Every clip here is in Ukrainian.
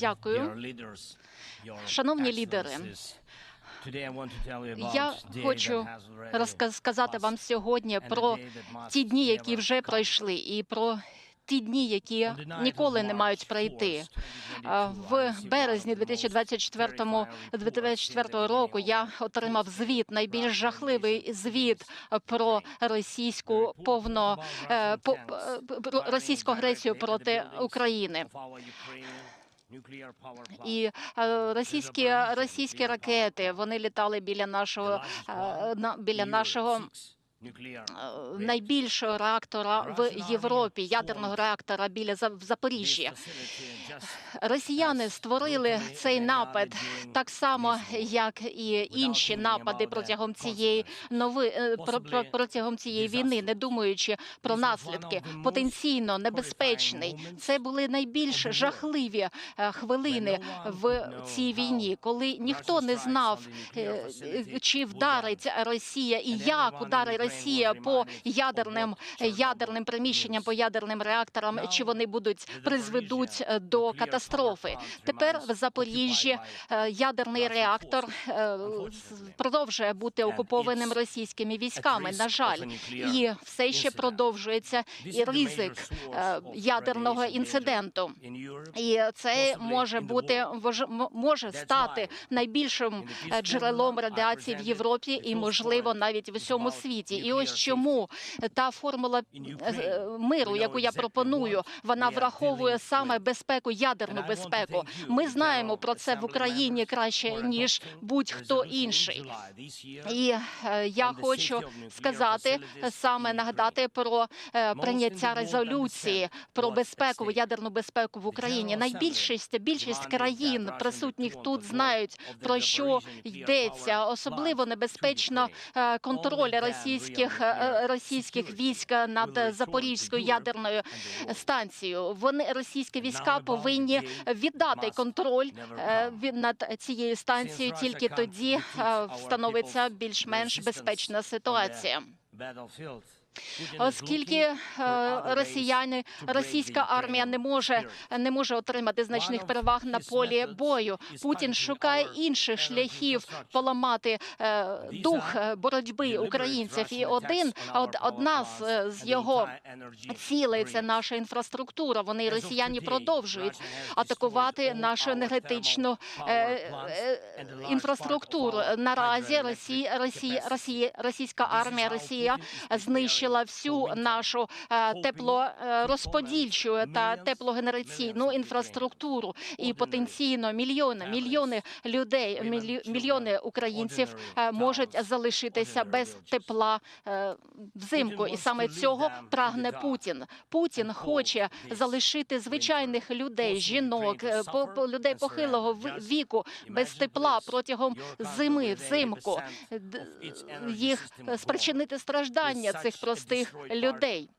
Дякую. Шановні лідери, я хочу розказати вам сьогодні про ті дні, які вже пройшли, і про ті дні, які ніколи не мають пройти. В березні 2024 2024 року я отримав звіт, найбільш жахливий звіт про російську повно е, по- е, російську агресію проти України. І е, російські російські ракети вони літали біля нашого на біля нашого найбільшого реактора в Європі, ядерного реактора біля За- в Запоріжжі. Росіяни створили цей напад так само, як і інші напади протягом цієї нови е, про- про- протягом цієї війни, не думаючи про наслідки. Потенційно небезпечний. Це були найбільш жахливі е, хвилини в цій війні, коли ніхто не знав, е, е, чи вдарить Росія і як ударить Росія по ядерним ядерним приміщенням, по ядерним реакторам, чи вони будуть призведуть е, до катастрофи. Тепер в Запоріжжі е, ядерний реактор е, продовжує бути окупованим російськими військами. На жаль, і все ще продовжується і ризик е, ядерного інциденту. І це може бути може стати найбільшим е, джерелом радіації в Європі і, можливо, навіть в усьому світі. І ось чому та формула е, миру, яку я пропоную, вона враховує саме безпеку, ядерну безпеку. Ми знаємо про це в Україні краще ніж будь-хто інший. І е, я хочу сказати саме нагадати про е, прийняття резолюції про безпеку, ядерну безпеку в Україні. Найбільшість більшість країн присутніх тут знають про що йдеться. Особливо небезпечно контроль російських е, російських військ над Запорізькою ядерною станцією. Вони російські війська повинні віддати контроль е, над цією станцією. Тільки тоді е, встановиться більш-менш безпечна ситуація. Оскільки е, росіяни, російська армія не може не може отримати значних переваг на полі бою. Путін шукає інших шляхів поламати е, дух боротьби українців. І один од, одна з, його цілей це наша інфраструктура. Вони росіяни продовжують атакувати нашу енергетичну е, інфраструктуру. Наразі Росія, Росія, Росія, російська армія, Росія знищила всю нашу е, теплорозподільчу та теплогенераційну інфраструктуру і потенційно мільйони мільйони людей, мільйони українців е, можуть залишитися без тепла е, взимку. І саме цього прагне Путін. Путін хоче залишити звичайних людей, жінок, е, людей похилого віку без тепла протягом зими, взимку. Їх е, спричинити страждання цих простих людей.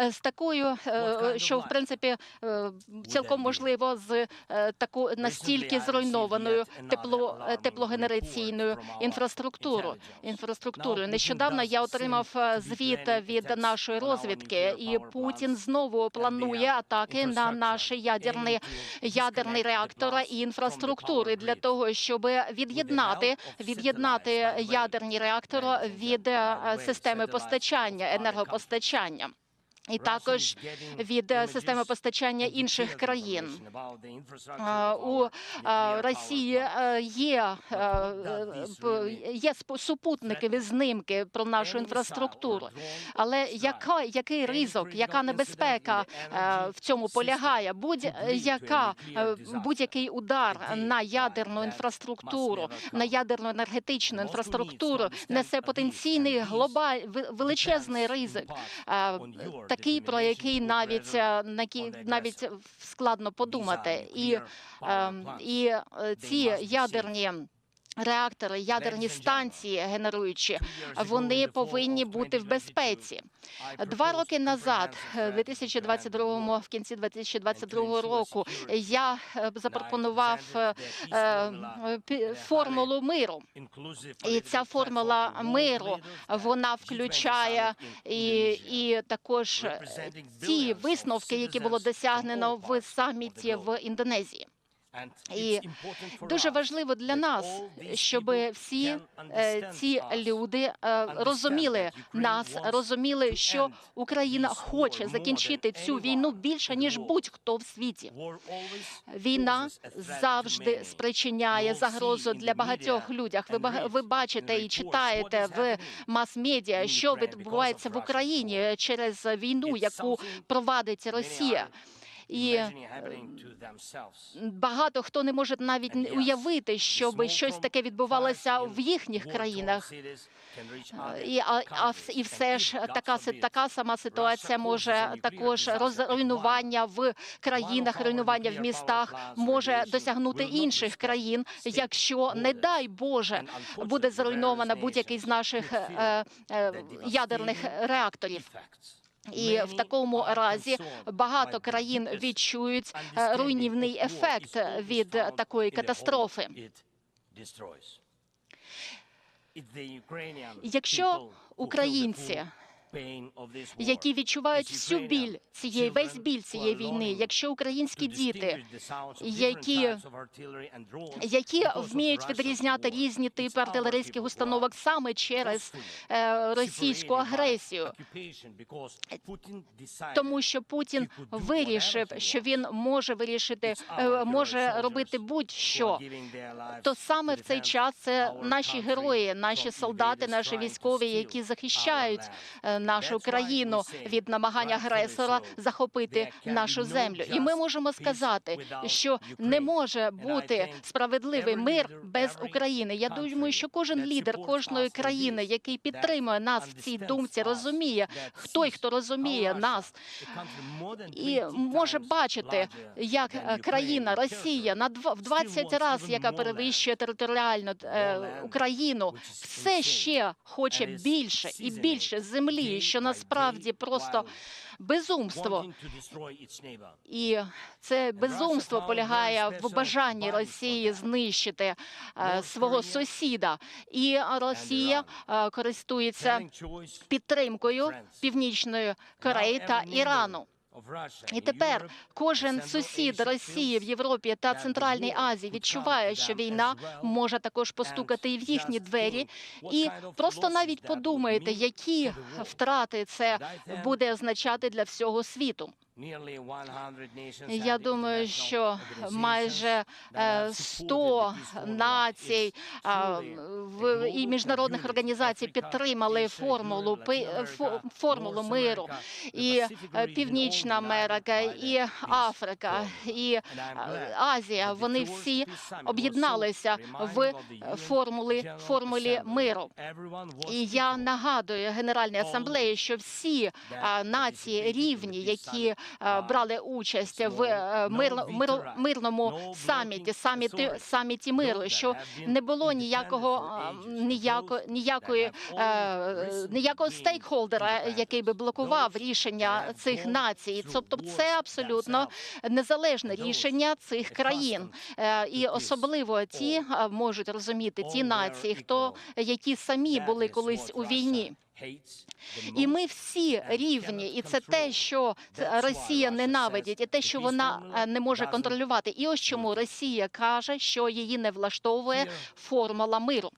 Е, з такою, е, що в принципі е, цілком можливо з е, таку настільки зруйнованою тепло е, теплогенераційною інфраструктурою. Інфраструктурою нещодавно я отримав е, звіт від нашої розвідки, і Путін знову планує атаки на наші ядерні ядерний реактор і інфраструктури для того, щоб від'єднати від'єднати ядерні реактори від е, системи постачання енергопостачання. І також від е, системи постачання інших країн Е, у е, Росії є, є супутникові знимки про нашу інфраструктуру. Але яка який ризик, яка небезпека в цьому полягає? Будь-яка будь-який удар на ядерну інфраструктуру, на ядерну енергетичну інфраструктуру несе потенційний глобаль величезний ризик. Такий, про який навіть е, на навіть складно подумати, і, е, і е, ці ядерні реактори, ядерні станції генеруючі, вони повинні бути в безпеці. Два роки назад, е, 2022, в кінці 2022 року, я е, запропонував е, е, формулу миру. І ця формула миру вона включає і, і також е, ті висновки, які було досягнено в саміті в Індонезії. І Дуже важливо для нас, щоб всі е, ці люди е, розуміли нас, розуміли, що Україна хоче закінчити цю війну більше ніж будь-хто в світі. Війна завжди спричиняє загрозу для багатьох людях. Ви ви бачите і читаєте в мас-медіа, що відбувається в Україні через війну, яку провадить Росія. І е, багато хто не може навіть уявити, щоб щось таке відбувалося в їхніх країнах. І, а, а і все ж така така сама ситуація може також розруйнування в країнах, руйнування в містах може досягнути інших країн, якщо не дай Боже буде зруйнована будь-який з наших е, е, ядерних реакторів. І в такому разі багато країн відчують е, руйнівний ефект від такої катастрофи. Якщо українці, які відчувають всю біль цієї весь біль цієї війни, якщо українські діти, які які вміють відрізняти різні типи артилерійських установок саме через е, російську агресію, тому що Путін вирішив, що він може вирішити, е, може робити будь-що. То саме в цей час це наші герої, наші солдати, наші військові, які захищають е, нашу країну від намагання агресора захопити нашу землю. І ми можемо сказати, що не може бути справедливий мир без України. Я думаю, що кожен лідер кожної країни, який підтримує нас в цій думці, розуміє той, хто розуміє нас, і може бачити, як е, країна Росія на в 20 разів, яка перевищує територіально е, Україну, все ще хоче більше і більше землі, що насправді просто безумство. І це безумство полягає в бажанні Росії знищити е, свого сусіда. І Росія е, користується підтримкою Північної Кореї та Ірану. І тепер кожен сусід Росії в Європі та Центральній Азії відчуває, що війна може також постукати і в їхні двері. І просто навіть подумайте, які втрати це буде означати для всього світу. Я думаю, що майже е, 100 націй в- і міжнародних організацій підтримали формулу формулу миру. І е, Північна Америка, і Африка, і е, Азія. Вони всі об'єдналися в формулі формулі миру. І я нагадую Генеральній асамблеї, що всі нації рівні, які брали участь в е, мирло- миро- мирному саміті, саміті, саміті миру, що не було ніякого ніяко, ніякої е, ніякого стейкхолдера, який би блокував рішення цих націй. Тобто, це абсолютно незалежне рішення цих країн, Е, і особливо ті можуть розуміти ті нації, хто які самі були колись у війні. І ми всі рівні, і це те, що Росія ненавидить, і те, що вона е, не може контролювати. І ось чому Росія каже, що її не влаштовує формула миру.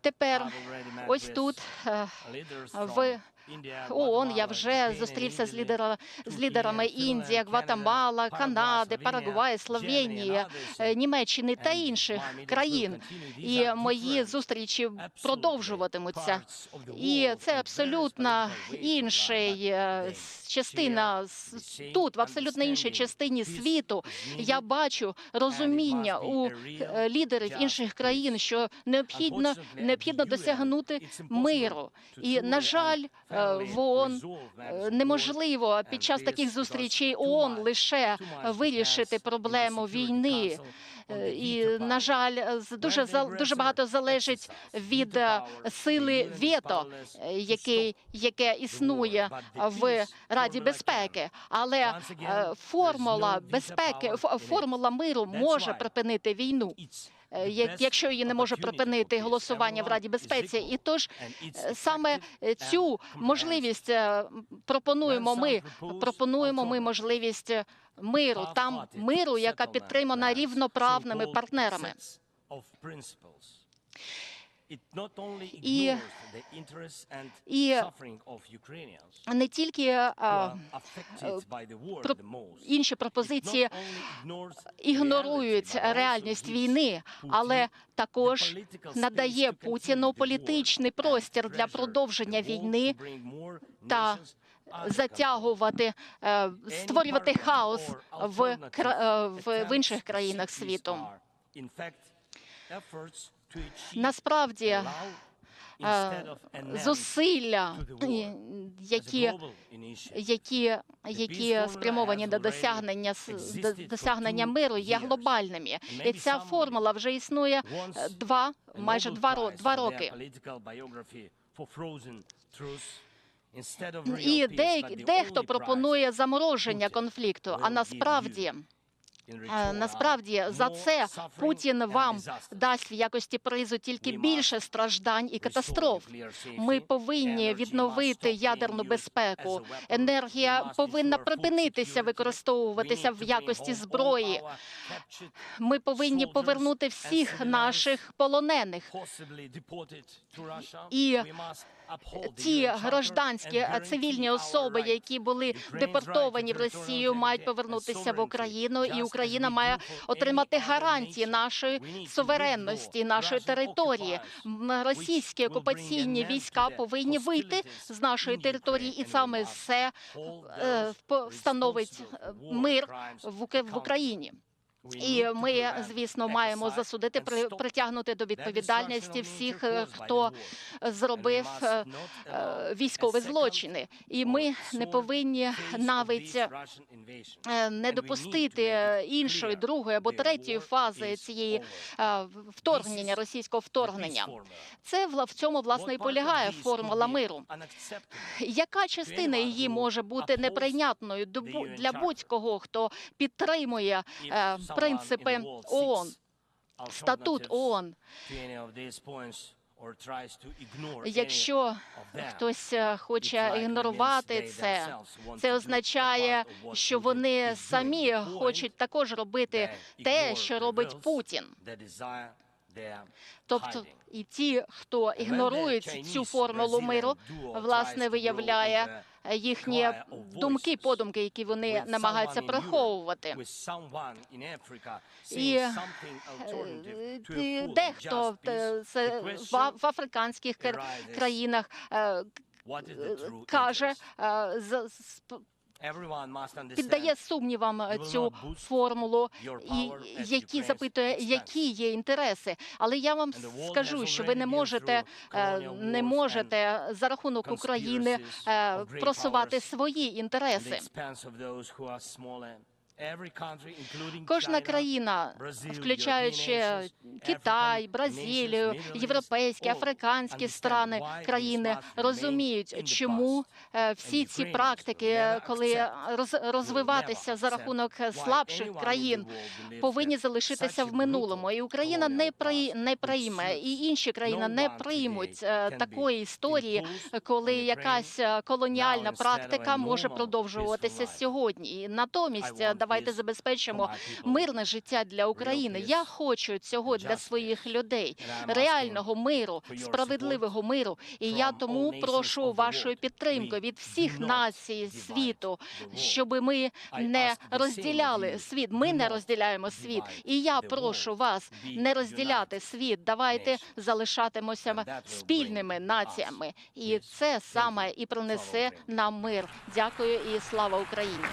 Тепер ось тут е, в ООН я вже зустрівся з лідера з лідерами Індії, Гватемала, Канади, Парагваю, Словенії, е, Німеччини та інших країн. І мої зустрічі продовжуватимуться. І це абсолютно інший е, частина тут, в абсолютно іншій частині світу. Я бачу розуміння у е, лідерів інших країн, що необхідно необхідно досягнути миру. І на жаль, е, в ООН е, неможливо під час таких зустрічей ООН лише вирішити проблему війни. Е, І на жаль, з- дуже дуже багато залежить від е, сили вето, е, який яке існує в Раді безпеки. Але е, формула безпеки, формула миру може припинити війну. е, як- Якщо її не може припинити голосування в Раді безпеці, і тож е, саме е, цю можливість е, пропонуємо ми. Пропонуємо ми можливість е, миру, там миру, яка підтримана рівноправними партнерами. І, І не тільки е, про- інші пропозиції ігнорують реальність війни, але також надає Путіну політичний простір для продовження війни та затягувати, е, створювати хаос в, е, в, інших країнах світу. Насправді, е, зусилля, які які, які спрямовані до досягнення до досягнення миру, є глобальними. І ця формула вже існує два майже два два роки. І дехто пропонує замороження конфлікту. А насправді, е, насправді за це Путін вам дасть в якості призу тільки більше страждань і катастроф. Ми повинні відновити ядерну безпеку. Енергія повинна припинитися використовуватися в якості зброї. Ми повинні повернути всіх наших полонених. І ті гражданські е, цивільні особи, які були депортовані в Росію, мають повернутися в Україну, і Україна має отримати гарантії нашої суверенності, нашої території. Російські окупаційні війська повинні вийти з нашої території, і саме це е, встановить е, мир в Україні. І ми, звісно, маємо засудити при- притягнути до відповідальності всіх, е, хто зробив е, е, військові злочини. І ми не повинні навіть е, не допустити е, іншої, другої або третьої фази цієї е, вторгнення, російського вторгнення. Це в цьому власне і полягає формула миру. Яка частина її може бути неприйнятною для будь-кого, хто підтримує е, принципи ООН, статут ООН? Якщо хтось е, хоче ігнорувати це, це означає, що вони самі хочуть також робити те, що робить Путін. Тобто, і ті, хто ігнорують цю формулу миру, власне виявляє їхні думки, подумки, які вони намагаються приховувати. І е, е, дехто е, в африканських країнах е, е, каже, е, піддає сумнівам е, цю формулу, і які запитує, які є інтереси. Але я вам скажу, що ви не можете е, не можете за рахунок України е, просувати свої інтереси. Кожна країна, включаючи Китай, Бразилію, європейські, африканські страни, країни, розуміють, чому е, всі ці практики, коли роз- розвиватися за рахунок слабших країн, повинні залишитися в минулому. І Україна не при не прийме, і інші країни не приймуть е, такої історії, коли якась е, колоніальна практика може продовжуватися сьогодні. І натомість е, давайте забезпечимо мирне життя для України. Я хочу цього для своїх людей, реального миру, справедливого миру. І я тому прошу вашої підтримки від всіх націй світу, щоб ми не розділяли світ. Ми не розділяємо світ. І я прошу вас не розділяти світ. Давайте залишатимося спільними націями. І це саме і принесе нам мир. Дякую і слава Україні.